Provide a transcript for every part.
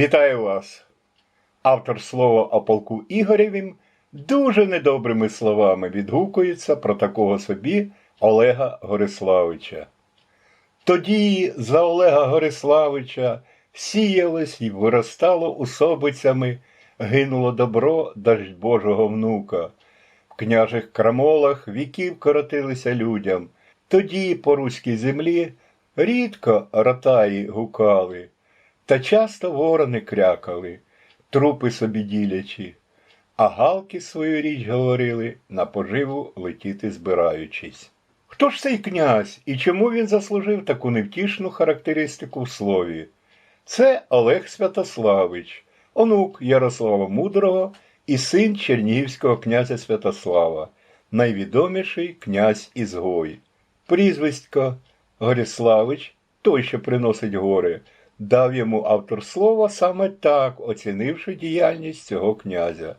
Вітаю вас! Автор слова о полку Ігорєвім дуже недобрими словами відгукується про такого собі Олега Гориславича. Тоді за Олега Гориславича сіялось і виростало усобицями, гинуло добро даждь Божого внука. В княжих крамолах віків коротилися людям. Тоді по руській землі рідко ротаї гукали, та часто ворони крякали, трупи собі ділячи, а галки свою річ говорили, на поживу летіти збираючись. Хто ж цей князь і чому він заслужив таку невтішну характеристику в слові? Це Олег Святославич, онук Ярослава Мудрого і син чернігівського князя Святослава, найвідоміший князь Ізгой. Прізвисько Горіславич, той, що приносить гори, дав йому автор слова саме так, оцінивши діяльність цього князя.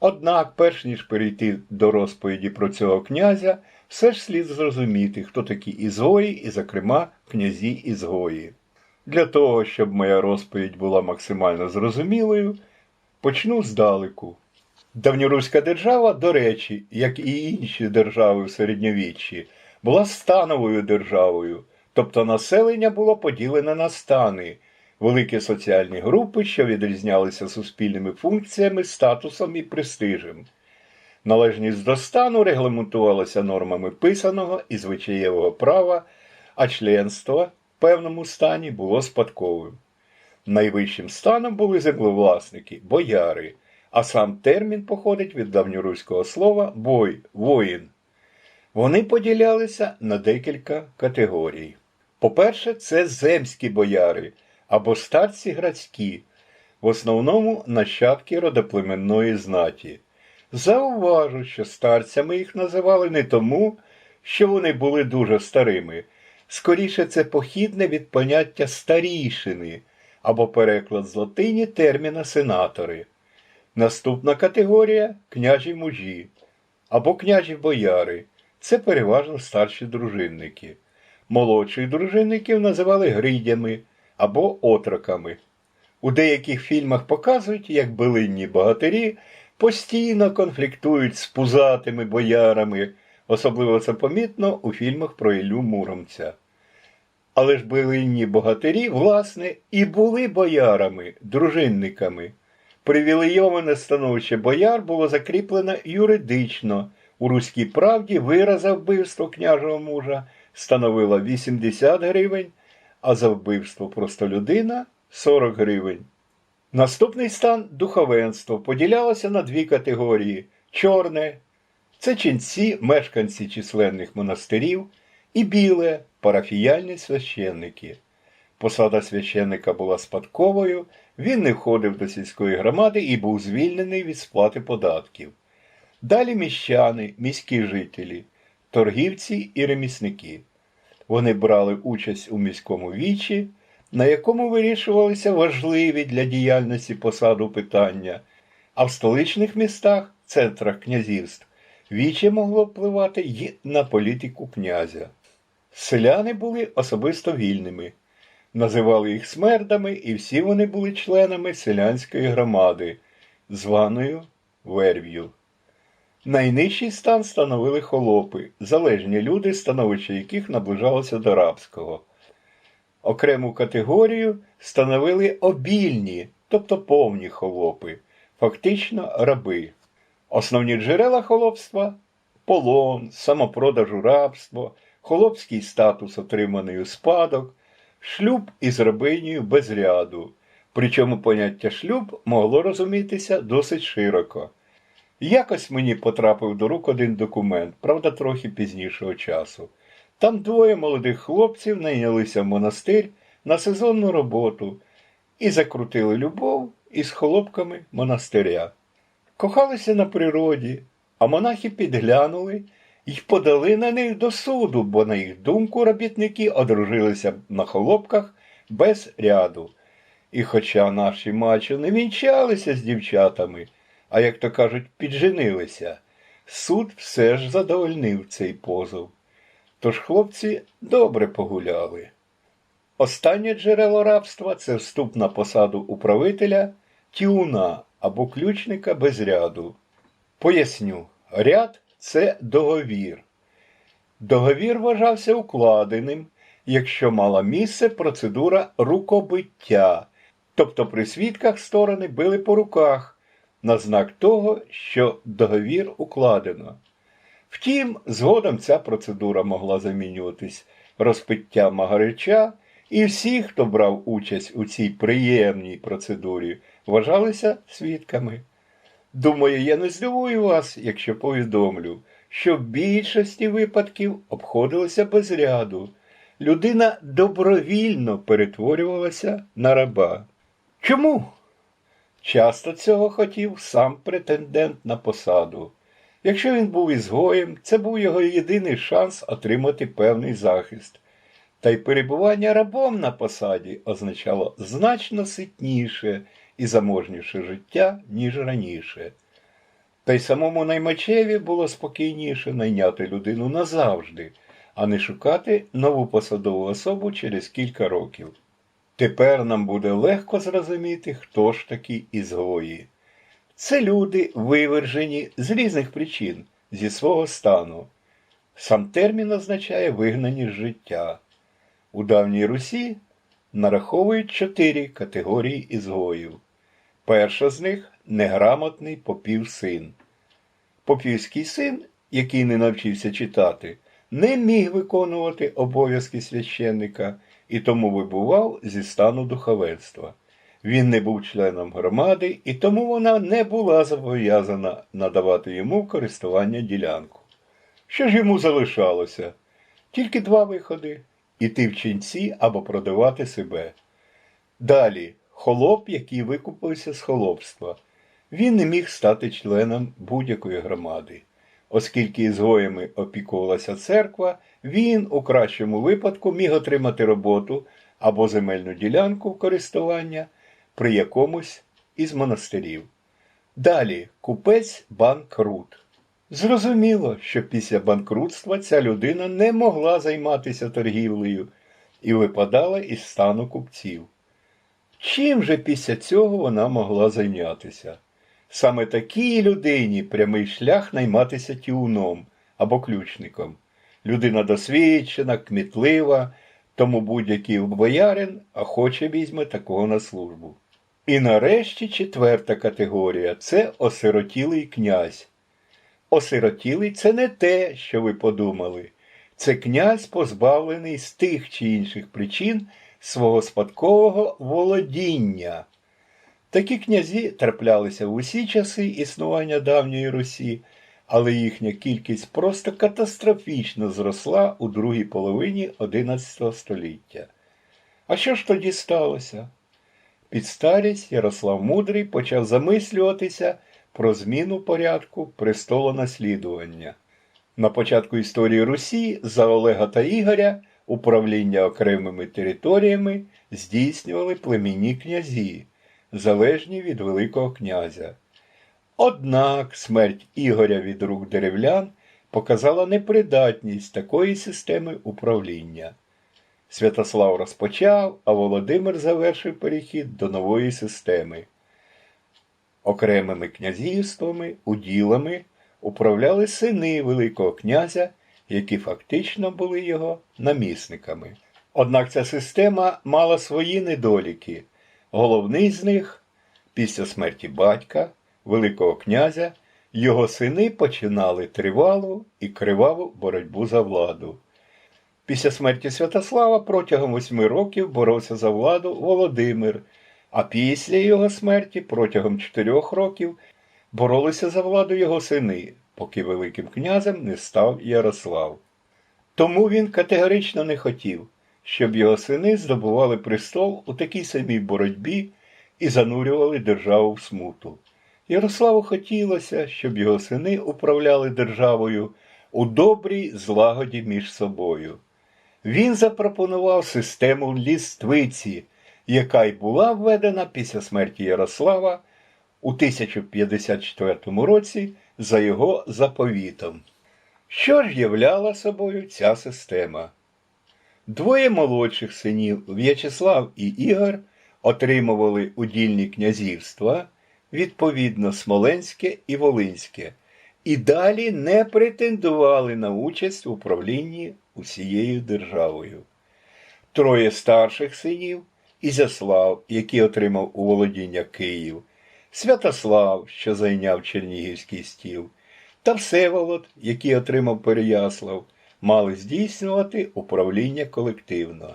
Однак, перш ніж перейти до розповіді про цього князя, все ж слід зрозуміти, хто такі ізгої і, зокрема, князі ізгої. Для того, щоб моя розповідь була максимально зрозумілою, почну здалеку. Давньоруська держава, до речі, як і інші держави в середньовіччі, була становою державою, тобто населення було поділене на стани, великі соціальні групи, що відрізнялися суспільними функціями, статусом і престижем. Належність до стану регламентувалася нормами писаного і звичаєвого права, а членство в певному стані було спадковим. Найвищим станом були землевласники, бояри, а сам термін походить від давньоруського слова бой, воїн. Вони поділялися на декілька категорій. По-перше, це земські бояри або старці градські, в основному нащадки родоплеменної знаті. Зауважу, що старцями їх називали не тому, що вони були дуже старими. Скоріше це похідне від поняття старішини або переклад з латині терміна сенатори. Наступна категорія княжі мужі або княжі бояри. Це переважно старші дружинники. Молодших дружинників називали гридями або отроками. У деяких фільмах показують, як билинні богатирі постійно конфліктують з пузатими боярами, особливо це помітно у фільмах про Іллю Муромця. Але ж билинні богатирі, власне, і були боярами, дружинниками. Привілейоване становище бояр було закріплено юридично. У руській правді вираза вбивство княжого мужа становила 80 гривень, а за вбивство простолюдина 40 гривень. Наступний стан духовенство поділялося на дві категорії: чорне це ченці, мешканці численних монастирів, і біле парафіяльні священники. Посада священника була спадковою, він не входив до сільської громади і був звільнений від сплати податків. Далі міщани, міські жителі, торгівці і ремісники. Вони брали участь у міському вічі, на якому вирішувалися важливі для діяльності посаду питання, а в столичних містах, центрах князівств, віче могло впливати й на політику князя. Селяни були особисто вільними, називали їх смердами, і всі вони були членами селянської громади, званою верв'ю. Найнижчий стан становили холопи, залежні люди, становище яких наближалося до рабського. Окрему категорію становили обільні, тобто повні холопи, фактично раби. Основні джерела холопства полон, самопродажу рабство, холопський статус, отриманий у спадок, шлюб із рабинею без ряду. Причому поняття шлюб могло розумітися досить широко. Якось мені потрапив до рук один документ, правда, трохи пізнішого часу. Там двоє молодих хлопців найнялися в монастир на сезонну роботу і закрутили любов із холопками монастиря. Кохалися на природі, а монахи підглянули і подали на них до суду, бо, на їх думку, робітники одружилися на холопках без ряду. І хоча наші мачо не вінчалися з дівчатами, а як то кажуть, підженилися, суд все ж задовольнив цей позов. Тож хлопці добре погуляли. Останнє джерело рабства це вступ на посаду управителя тюна або ключника без ряду. Поясню, ряд це договір. Договір вважався укладеним, якщо мала місце процедура рукобиття, тобто при свідках сторони били по руках на знак того, що договір укладено. Втім, згодом ця процедура могла замінюватись розпиттям магарича, і всі, хто брав участь у цій приємній процедурі, вважалися свідками. Думаю, я не здивую вас, якщо повідомлю, що в більшості випадків обходилося без ряду. Людина добровільно перетворювалася на раба. Чому? Часто цього хотів сам претендент на посаду. Якщо він був ізгоєм, це був його єдиний шанс отримати певний захист. Та й перебування рабом на посаді означало значно ситніше і заможніше життя, ніж раніше. Та й самому наймачеві було спокійніше найняти людину назавжди, а не шукати нову посадову особу через кілька років. Тепер нам буде легко зрозуміти, хто ж такі ізгої. Це люди, вивержені з різних причин, зі свого стану. Сам термін означає вигнані з життя. У давній Русі нараховують чотири категорії ізгоїв. Перша з них неграмотний попів син. Попівський син, який не навчився читати, не міг виконувати обов'язки священника і тому вибував зі стану духовенства. Він не був членом громади, і тому вона не була зобов'язана надавати йому користування ділянку. Що ж йому залишалося? Тільки два виходи іти в ченці або продавати себе. Далі холоп, який викупився з холопства. Він не міг стати членом будь-якої громади. Оскільки ізгоями опікувалася церква, він у кращому випадку міг отримати роботу або земельну ділянку в користування при якомусь із монастирів. Далі купець банкрут. Зрозуміло, що після банкрутства ця людина не могла займатися торгівлею і випадала із стану купців. Чим же після цього вона могла зайнятися? Саме такій людині прямий шлях найматися тіуном або ключником. Людина досвідчена, кмітлива, тому будь-який боярин охоче візьме такого на службу. І нарешті четверта категорія це осиротілий князь. Осиротілий це не те, що ви подумали. Це князь, позбавлений з тих чи інших причин свого спадкового володіння. Такі князі траплялися в усі часи існування давньої Русі, але їхня кількість просто катастрофічно зросла у другій половині XI століття. А що ж тоді сталося? Під старість Ярослав Мудрий почав замислюватися про зміну порядку престолонаслідування. На початку історії Русі за Олега та Ігоря управління окремими територіями здійснювали племінні князі, залежні від Великого князя. Однак смерть Ігоря від рук деревлян показала непридатність такої системи управління. Святослав розпочав, а Володимир завершив перехід до нової системи. Окремими князівствами, уділами управляли сини Великого князя, які фактично були його намісниками. Однак ця система мала свої недоліки. Головний з них, після смерті батька, Великого князя, його сини починали тривалу і криваву боротьбу за владу. Після смерті Святослава протягом восьми років боровся за владу Володимир, а після його смерті протягом чотирьох років боролися за владу його сини, поки Великим князем не став Ярослав. Тому він категорично не хотів, щоб його сини здобували престол у такій самій боротьбі і занурювали державу в смуту. Ярославу хотілося, щоб його сини управляли державою у добрій злагоді між собою. Він запропонував систему ліствиці, яка й була введена після смерті Ярослава у 1054 році за його заповітом. Що ж являла собою ця система? Двоє молодших синів В'ячеслав і Ігор отримували удільні князівства, відповідно Смоленське і Волинське, і далі не претендували на участь у управлінні усією державою. Троє старших синів Ізяслав, який отримав у володіння Київ, Святослав, що зайняв Чернігівський стіл, та Всеволод, який отримав Переяслав, мали здійснювати управління колективно.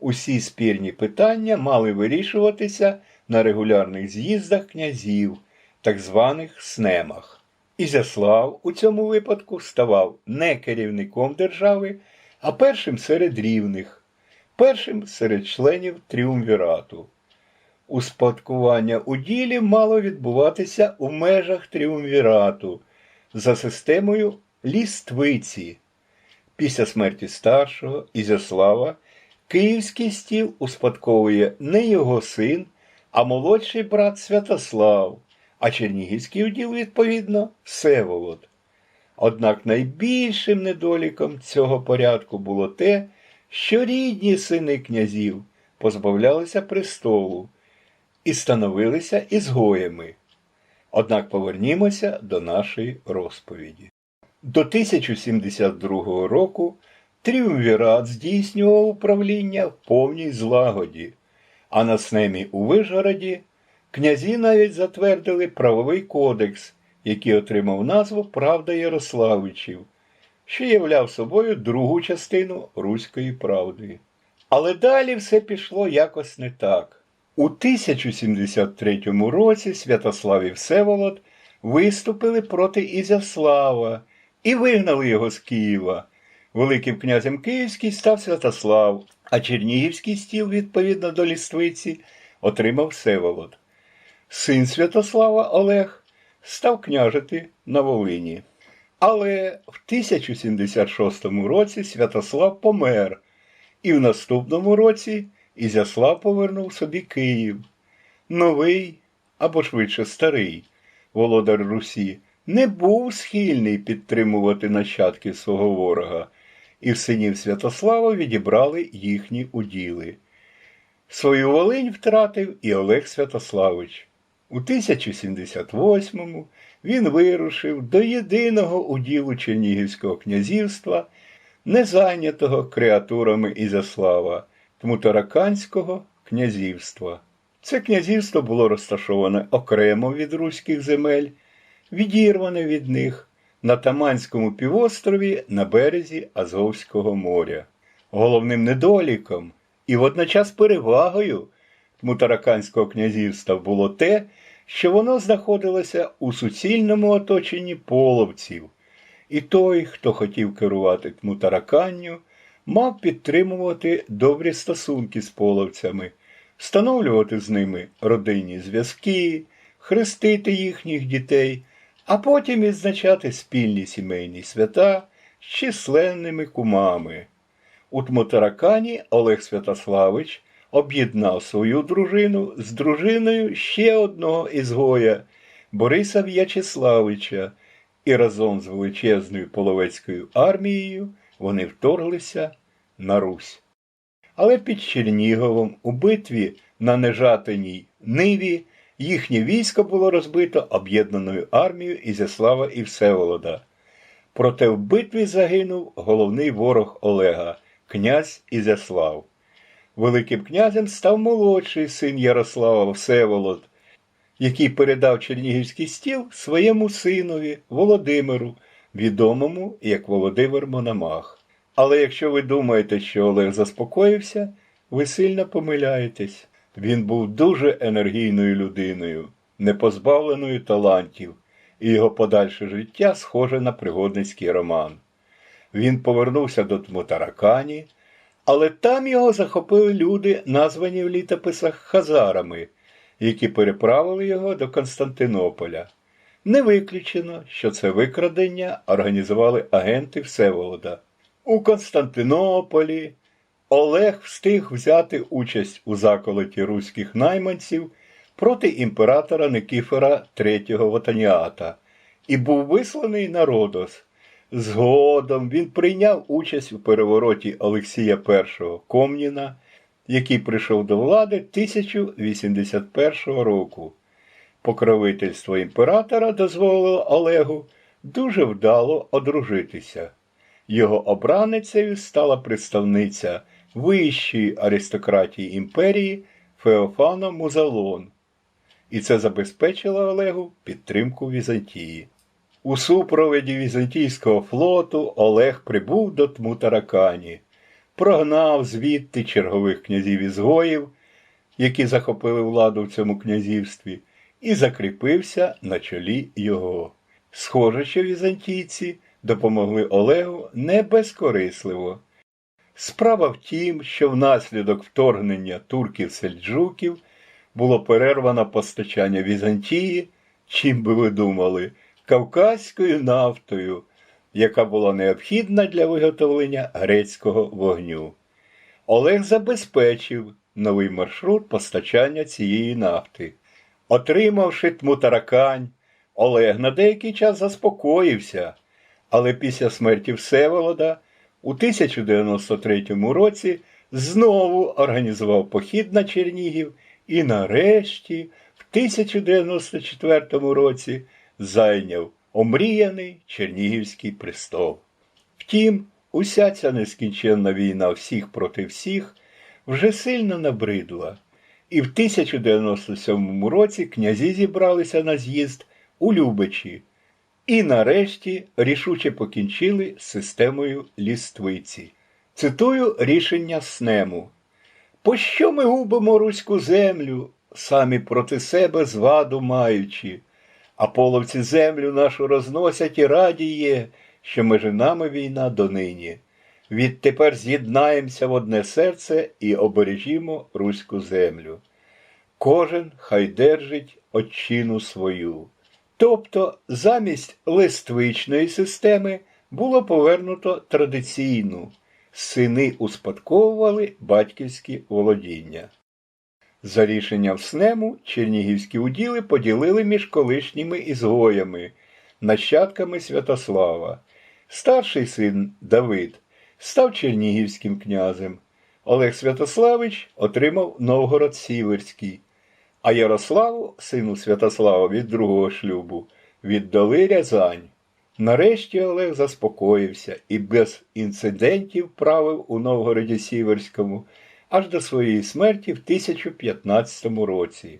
Усі спірні питання мали вирішуватися на регулярних з'їздах князів, так званих снемах. Ізяслав у цьому випадку ставав не керівником держави, а першим серед рівних, першим серед членів тріумвірату. Успадкування уділів мало відбуватися у межах тріумвірату за системою ліствиці. Після смерті старшого Ізяслава київський стіл успадковує не його син, а молодший брат Святослав, а Чернігівський уділ, відповідно, Всеволод. Однак найбільшим недоліком цього порядку було те, що рідні сини князів позбавлялися престолу і становилися ізгоями. Однак повернімося до нашої розповіді. До 1072 року Тріумвірат здійснював управління в повній злагоді, а на снемі у Вишгороді князі навіть затвердили правовий кодекс, який отримав назву Правда Ярославичів, що являв собою другу частину Руської правди. Але далі все пішло якось не так. У 1073 році Святослав і Всеволод виступили проти Ізяслава і вигнали його з Києва. Великим князем Київський став Святослав, а Чернігівський стіл, відповідно до ліствиці, отримав Всеволод. Син Святослава Олег став княжити на Волині. Але в 1076 році Святослав помер, і в наступному році Ізяслав повернув собі Київ. Новий, або швидше старий, володар Русі, не був схильний підтримувати нащадків свого ворога, і в синів Святослава відібрали їхні уділи. Свою Волинь втратив і Олег Святославич. У 1078-му він вирушив до єдиного уділу Чернігівського князівства, не зайнятого креатурами Ізяслава, Тмутараканського князівства. Це князівство було розташоване окремо від руських земель, відірване від них на Таманському півострові на березі Азовського моря. Головним недоліком і водночас перевагою Тмутараканського князівства було те, що воно знаходилося у суцільному оточенні половців, і той, хто хотів керувати Тмутараканню, мав підтримувати добрі стосунки з половцями, встановлювати з ними родинні зв'язки, хрестити їхніх дітей, а потім відзначати спільні сімейні свята з численними кумами. У Тмотаракані Олег Святославич об'єднав свою дружину з дружиною ще одного ізгоя Бориса В'ячеславича, і разом з величезною половецькою армією вони вторглися на Русь. Але під Черніговом у битві на Нежатиній Ниві їхнє військо було розбито об'єднаною армією Ізяслава і Всеволода. Проте в битві загинув головний ворог Олега, князь Ізяслав. Великим князем став молодший син Ярослава Всеволод, який передав Чернігівський стіл своєму синові Володимиру, відомому як Володимир Мономах. Але якщо ви думаєте, що Олег заспокоївся, ви сильно помиляєтесь. Він був дуже енергійною людиною, не позбавленою талантів, і його подальше життя схоже на пригодницький роман. Він повернувся до Тмутаракані, але там його захопили люди, названі в літописах Хазарами, які переправили його до Константинополя. Не виключено, що це викрадення організували агенти Всеволода. У Константинополі Олег встиг взяти участь у заколоті руських найманців проти імператора Никифора III Вотаніата і був висланий на Родос. Згодом він прийняв участь у перевороті Олексія І Комніна, який прийшов до влади 1081 року. Покровительство імператора дозволило Олегу дуже вдало одружитися. Його обраницею стала представниця вищої аристократії імперії Феофана Музалон, і це забезпечило Олегу підтримку Візантії. У супроводі Візантійського флоту Олег прибув до Тмутаракані, прогнав звідти чергових князів ізгоїв, які захопили владу в цьому князівстві, і закріпився на чолі його. Схоже, що візантійці допомогли Олегу не безкорисливо. Справа в тім, що внаслідок вторгнення турків-сельджуків було перервано постачання Візантії, чим би ви думали, кавказькою нафтою, яка була необхідна для виготовлення грецького вогню. Олег забезпечив новий маршрут постачання цієї нафти. Отримавши Тмутаракань, Олег на деякий час заспокоївся, але після смерті Всеволода у 1093 році знову організував похід на Чернігів і нарешті в 1094 році зайняв омріяний Чернігівський престол. Втім, уся ця нескінченна війна всіх проти всіх вже сильно набридла, і в 1097 році князі зібралися на з'їзд у Любичі і нарешті рішуче покінчили з системою ліствиці. Цитую рішення снему. Пощо ми губимо руську землю, самі проти себе зваду маючи, а половці землю нашу розносять і раді є, що межи нами війна донині. Відтепер з'єднаємося в одне серце і обережімо руську землю. Кожен хай держить отчину свою. Тобто замість листвичної системи було повернуто традиційну. Сини успадковували батьківські володіння. За рішенням снему чернігівські уділи поділили між колишніми ізгоями, нащадками Святослава. Старший син Давид став чернігівським князем. Олег Святославич отримав Новгород Сіверський, а Ярославу, сину Святослава від другого шлюбу, віддали Рязань. Нарешті Олег заспокоївся і без інцидентів правив у Новгороді Сіверському аж до своєї смерті в 1015 році.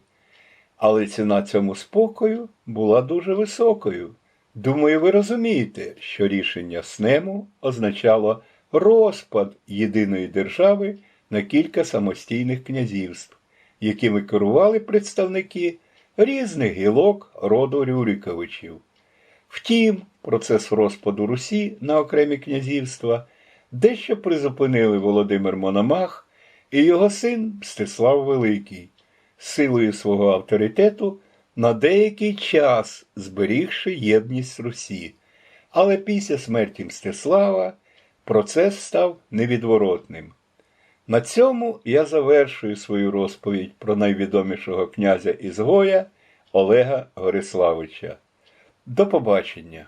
Але ціна цьому спокою була дуже високою. Думаю, ви розумієте, що рішення снему означало розпад єдиної держави на кілька самостійних князівств, якими керували представники різних гілок роду Рюриковичів. Втім, процес розпаду Русі на окремі князівства дещо призупинили Володимир Мономах і його син Мстислав Великий, силою свого авторитету на деякий час зберігши єдність Русі. Але після смерті Мстислава процес став невідворотним. На цьому я завершую свою розповідь про найвідомішого князя Ізгоя Олега Гориславича. До побачення!